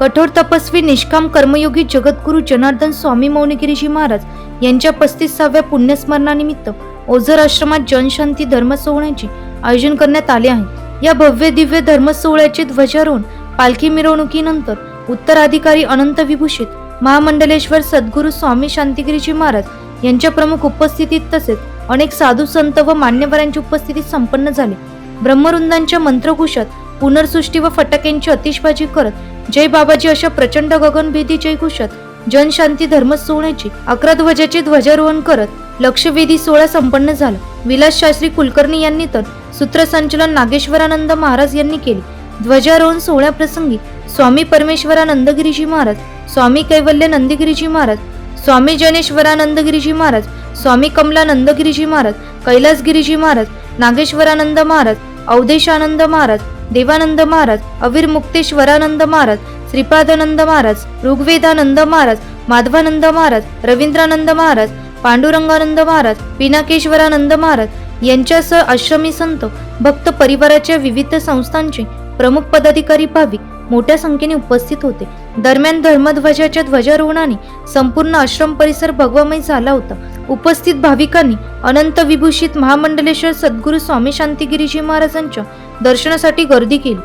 कठोर तपस्वी निष्काम कर्मयोगी जगद्गुरू जनार्दन स्वामी मौनगिरीजी महाराज यांच्या पस्तीसाव्या पुण्यस्मरणानिमित्त ओझर आश्रमात जनशांती धर्म सोहळ्याचे आयोजन करण्यात आले आहे. या भव्य दिव्य धर्म सोहळ्याचे ध्वजारोहण पालखी मिरवणुकीनंतर उत्तराधिकारी अनंत विभूषित महामंडलेश्वर सद्गुरू स्वामी शांतिगिरीजी महाराज यांच्या प्रमुख उपस्थितीत तसेच अनेक साधू संत व मान्यवरांच्या उपस्थितीत संपन्न झाले. ब्रह्मवृंदांच्या मंत्रघोषात पुनर्सृष्टी व फटाक्यांची अतिशबाजी करत जय बाबाजी अशा प्रचंड गगनभेदी जयघोषात जनशांती धर्म सोहळ्याची अकरा ध्वजाचे ध्वजारोहण करत लक्षवेधी सोहळा संपन्न झाला. विलास शास्त्री कुलकर्णी यांनी तर सूत्रसंचलन नागेश्वरानंद महाराज यांनी केले. ध्वजारोहण सोहळ्याप्रसंगी स्वामी परमेश्वरानंदगिरीजी महाराज स्वामी कैवल्य नंदगिरीजी महाराज स्वामी जनेश्वरानंदगिरीजी महाराज स्वामी कमलानंदगिरीजी महाराज कैलासगिरीजी महाराज नागेश्वरानंद महाराज अवधेशानंद महाराज देवानंद महाराज अवीर मुक्तेश्वरानंद महाराज श्रीपादानंद महाराज ऋग्वेदानंद महाराज माधवानंद महाराज रवींद्रानंद महाराज पांडुरंगानंद महाराज पिनाकेश्वरानंद महाराज यांच्यासह आश्रमी संत भक्त परिवाराच्या विविध संस्थांचे प्रमुख पदाधिकारी भाविक मोठ्या संख्येने उपस्थित होते. दरम्यान धर्मध्वजाच्या ध्वजारोहणाने संपूर्ण आश्रम परिसर भगवामय झाला होता. उपस्थित भाविकांनी अनंत विभूषित महामंडलेश्वर सद्गुरू स्वामी शांतिगिरीजी महाराजांच्या दर्शनासाठी गर्दी केली.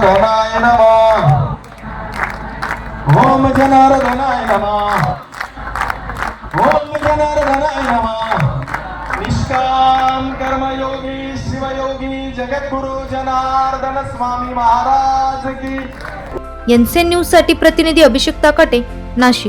जनार्दनाय नम। ओम जनार्दनाय नम। ओम जनार्दनाय नम। निष्काम कर्मयोगी शिवयोगी जगद्गुरु जनार्दन स्वामी महाराज की। एनसीएन न्यूजसाठी प्रतिनिधी अभिषेक ताकाटे नाशिक.